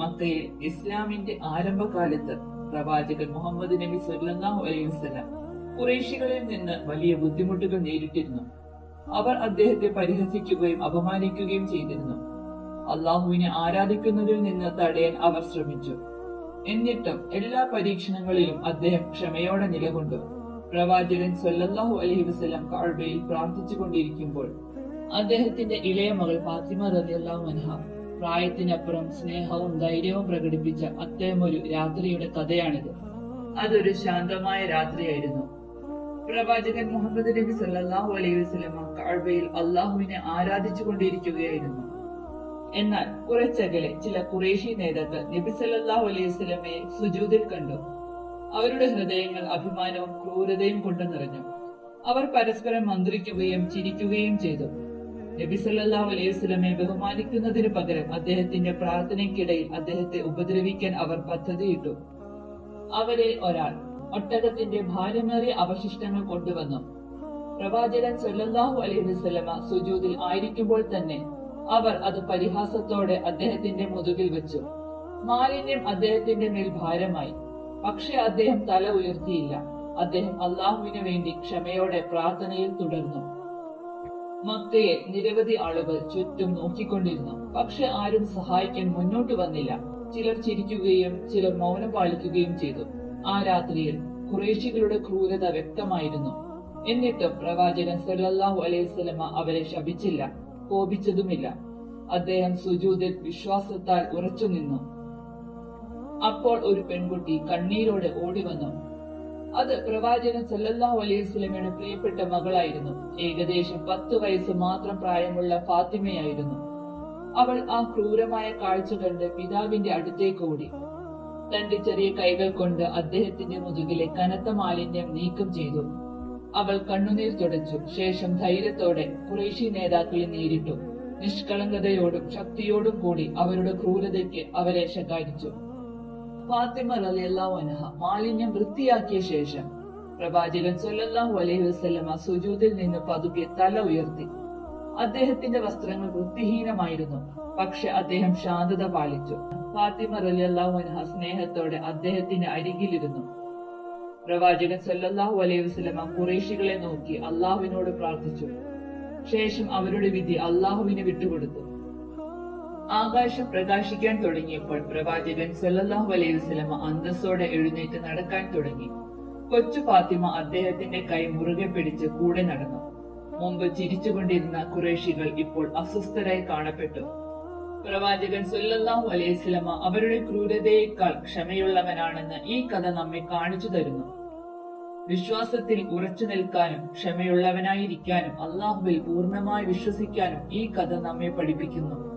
മക്കയിൽ ഇസ്ലാമിന്റെ ആരംഭകാലത്ത് പ്രവാചകൻ മുഹമ്മദ് നബി സല്ലല്ലാഹു അലൈഹി വസല്ലം കുറേശികളിൽ നിന്ന് വലിയ ബുദ്ധിമുട്ടുകൾ നേരിട്ടിരുന്നു. അവർ അദ്ദേഹത്തെ പരിഹസിക്കുകയും അപമാനിക്കുകയും ചെയ്തിരുന്നു. അള്ളാഹുവിനെ ആരാധിക്കുന്നതിൽ നിന്ന് തടയാൻ അവർ ശ്രമിച്ചു. എന്നിട്ടും എല്ലാ പരീക്ഷണങ്ങളിലും അദ്ദേഹം ക്ഷമയോടെ നിലകൊണ്ടു. പ്രവാചകൻ സല്ലല്ലാഹു അലൈഹി വസല്ലം കഅബയിൽ പ്രാർത്ഥിച്ചുകൊണ്ടിരിക്കുമ്പോൾ അദ്ദേഹത്തിന്റെ ഇളയ മകൾ ഫാത്തിമ റളിയല്ലാഹു അൻഹ പ്രായത്തിനപ്പുറം സ്നേഹവും ധൈര്യവും പ്രകടിപ്പിച്ച അത്തരമൊരു രാത്രിയുടെ കഥയാണിത്. അതൊരു ശാന്തമായ രാത്രിയായിരുന്നു. പ്രവാചകൻ മുഹമ്മദ് നബി സല്ലല്ലാഹു അലൈഹി വസല്ലമ കഅബയിൽ അള്ളാഹുവിനെ ആരാധിച്ചു കൊണ്ടിരിക്കുകയായിരുന്നു. എന്നാൽ കുറച്ചകലെ ചില കുറേശി നേതാക്കൾ നബി സല്ലല്ലാഹു അലൈഹി വസല്ലമയെ സുജൂദിൽ കണ്ടു. അവരുടെ ഹൃദയങ്ങൾ അഭിമാനവും ക്രൂരതയും കൊണ്ട് നിറഞ്ഞു. അവർ പരസ്പരം മന്ത്രിക്കുകയും ചിരിക്കുകയും ചെയ്തു. നബി സല്ലല്ലാഹു അലൈഹി വസല്ലമയെ ബഹുമാനിക്കുന്നതിന് പകരം അദ്ദേഹത്തിന്റെ പ്രാർത്ഥനയ്ക്കിടയിൽ അദ്ദേഹത്തെ ഉപദ്രവിക്കാൻ അവർ പദ്ധതിയിട്ടു. അവരിൽ ഒരാൾ ഒട്ടകത്തിന്റെ ഭാരമേറിയ അവശിഷ്ടങ്ങൾ കൊണ്ടുവന്നു. പ്രവാചകൻ സൊല്ലാഹു അലൈഹി വസ്ലമ സുജൂതിൽ ആയിരിക്കുമ്പോൾ തന്നെ അവർ അത് പരിഹാസത്തോടെ അദ്ദേഹത്തിന്റെ മുതുകിൽ വെച്ചു. മാലിന്യം അദ്ദേഹത്തിന്റെ മേൽ ഭാരമായി. പക്ഷെ അദ്ദേഹം തല ഉയർത്തിയില്ല. അദ്ദേഹം അള്ളാഹുവിന് വേണ്ടി ക്ഷമയോടെ പ്രാർത്ഥനയിൽ തുടർന്നു. മക്കയെ നിരവധി ആളുകൾ ചുറ്റും നോക്കിക്കൊണ്ടിരുന്നു. പക്ഷെ ആരും സഹായിക്കാൻ മുന്നോട്ട് വന്നില്ല. ചിലർ ചിരിക്കുകയും ചിലർ മൗനം പാലിക്കുകയും ചെയ്തു. ആ രാത്രിയിൽ ഖുറേഷികളുടെ ക്രൂരത വ്യക്തമായിരുന്നു. എന്നിട്ടും പ്രവാചകൻ സല്ലല്ലാഹു അലൈഹി വസല്ലമ അവരെ ശപിച്ചില്ല കോപിച്ചതുമില്ല. അദ്ദേഹം സുജൂദിൽ വിശ്വാസത്താൽ ഉറച്ചു നിന്നു അപ്പോൾ ഒരു പെൺകുട്ടി കണ്ണീരോടെ ഓടി വന്നു അത് പ്രവാചകൻ സല്ലല്ലാഹു അലൈഹി വസല്ലമയുടെ പ്രിയപ്പെട്ട മകളായിരുന്നു. ഏകദേശം പത്ത് വയസ്സ് മാത്രം പ്രായമുള്ള ഫാത്തിമയായിരുന്നു. അവൾ ആ ക്രൂരമായ കാഴ്ച കണ്ട് പിതാവിന്റെ അടുത്തേക്ക് ഓടി. തന്റെ ചെറിയ കൈകൾ കൊണ്ട് അദ്ദേഹത്തിന്റെ മുതുകിലെ കനത്ത മാലിന്യം നീക്കം ചെയ്തു. അവൾ കണ്ണുനീർ തുടച്ചു. ശേഷം ധൈര്യത്തോടെ കുറേശി നേതാക്കളെ നേരിട്ടു. നിഷ്കളങ്കതയോടും ശക്തിയോടും കൂടി അവരുടെ ക്രൂരതയ്ക്ക് അവരെ ശകാരിച്ചു. ഫാത്തിമ മാലിന്യം വൃത്തിയാക്കിയ ശേഷം പ്രവാചകൻ സൊല്ലാഹു അലൈഹി വസ്ലമ സുജൂതിൽ നിന്ന് പതുക്കെ തല ഉയർത്തി. അദ്ദേഹത്തിന്റെ വസ്ത്രങ്ങൾ വൃത്തിഹീനമായിരുന്നു പക്ഷെ അദ്ദേഹം ശാന്തത പാലിച്ചു. ഫാത്തിമ റളിയല്ലാഹു അൻഹ സ്നേഹത്തോടെ അദ്ദേഹത്തിന്റെ അരികിലിരുന്നു. പ്രവാചകൻ സൊല്ലാഹു അലൈഹി വസ്ലമ കുറേശികളെ നോക്കി അള്ളാഹുവിനോട് പ്രാർത്ഥിച്ചു. ശേഷം അവരുടെ വിധി അള്ളാഹുവിനെ വിട്ടുകൊടുത്തു. ആകാശം പ്രകാശിക്കാൻ തുടങ്ങിയപ്പോൾ പ്രവാചകൻ സല്ലല്ലാഹു അലൈഹി വസല്ലമ അന്തസ്സോടെ എഴുന്നേറ്റ് നടക്കാൻ തുടങ്ങി. കൊച്ചു ഫാത്തിമ അദ്ദേഹത്തിന്റെ കൈ മുറുകെ പിടിച്ച് കൂടെ നടന്നു. മുമ്പ് ചിരിച്ചുകൊണ്ടിരുന്ന കുറേശികൾ ഇപ്പോൾ അസ്വസ്ഥരായി കാണപ്പെട്ടു. പ്രവാചകൻ സല്ലല്ലാഹു അലൈഹി വസല്ലമ അവരുടെ ക്രൂരതയേക്കാൾ ക്ഷമയുള്ളവനാണെന്ന് ഈ കഥ നമ്മെ കാണിച്ചു തരുന്നു. വിശ്വാസത്തിൽ ഉറച്ചു നിൽക്കാനും ക്ഷമയുള്ളവനായിരിക്കാനും അള്ളാഹുവിൽ പൂർണമായി വിശ്വസിക്കാനും ഈ കഥ നമ്മെ പഠിപ്പിക്കുന്നു.